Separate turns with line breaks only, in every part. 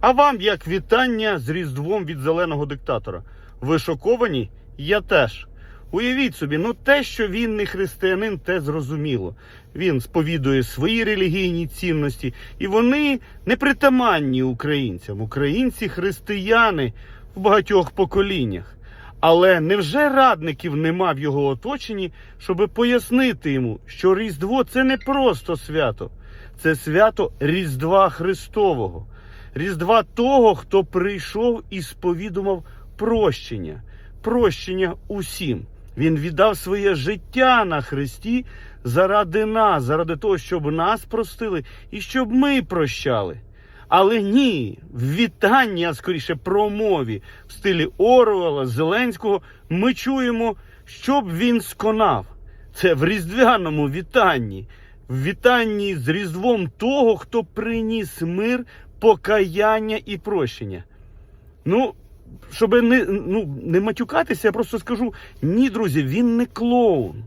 А вам як вітання з Різдвом від зеленого диктатора. Ви шоковані? Я теж. Уявіть собі, ну те, що він не християнин, те зрозуміло. Він сповідує свої релігійні цінності, і вони непритаманні українцям. Українці християни в багатьох поколіннях. Але невже радників нема в його оточенні, щоби пояснити йому, що Різдво це не просто свято, це свято Різдва Христового, Різдва того, хто прийшов і сповідував прощення, прощення усім. Він віддав своє життя на Христі заради нас, заради того, щоб нас простили і щоб ми прощали. Але ні, в вітанні, а скоріше промові в стилі Оруела, Зеленського, ми чуємо, щоб він сконав. Це в різдвяному вітанні, в вітанні з Різдвом того, хто приніс мир, покаяння і прощення. Ну, щоб не, ну, не матюкатися, я просто скажу: ні, друзі, він не клоун.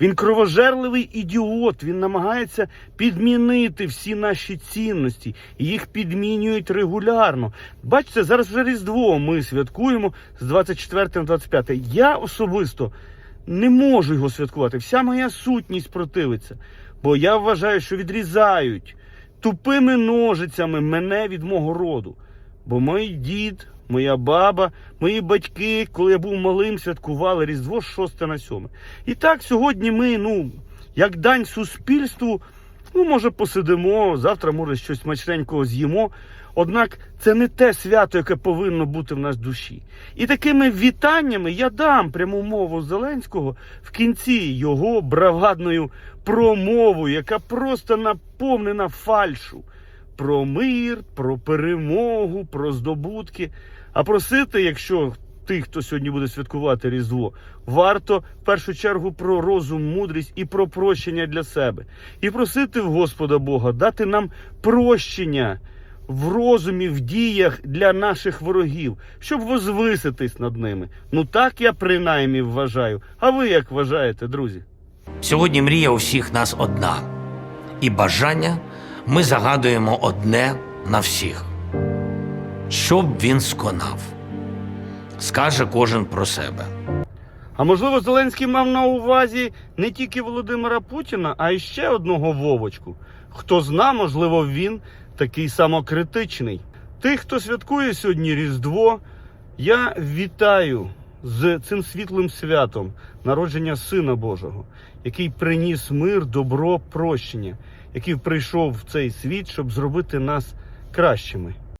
Він кровожерливий ідіот. Він намагається підмінити всі наші цінності. Їх підмінюють регулярно. Бачите, зараз вже Різдво ми святкуємо з 24 на 25. Я особисто не можу його святкувати. Вся моя сутність противиться. Бо я вважаю, що відрізають тупими ножицями мене від мого роду. Бо мій дід, моя баба, мої батьки, коли я був малим, святкували Різдво з 6 на 7. І так сьогодні ми, ну, як дань суспільству, ну, може, посидимо, завтра, може, щось смачненького з'їмо. Однак це не те свято, яке повинно бути в нас душі. І такими вітаннями я дам пряму мову Зеленського в кінці його бравадною промовою, яка просто наповнена фальшу про мир, про перемогу, про здобутки. А просити, якщо тих, хто сьогодні буде святкувати Різдво, варто в першу чергу про розум, мудрість і про прощення для себе. І просити в Господа Бога дати нам прощення в розумі, в діях для наших ворогів, щоб возвиситись над ними. Ну так я принаймні вважаю. А ви як вважаєте, друзі?
Сьогодні мрія у всіх нас одна, і бажання ми загадуємо одне на всіх. Щоб він сконав, скаже кожен про себе.
А можливо, Зеленський мав на увазі не тільки Володимира Путіна, а й ще одного Вовочку. Хто зна, можливо, він такий самокритичний. Тих, хто святкує сьогодні Різдво, я вітаю з цим світлим святом народження Сина Божого, який приніс мир, добро, прощення, який прийшов в цей світ, щоб зробити нас кращими.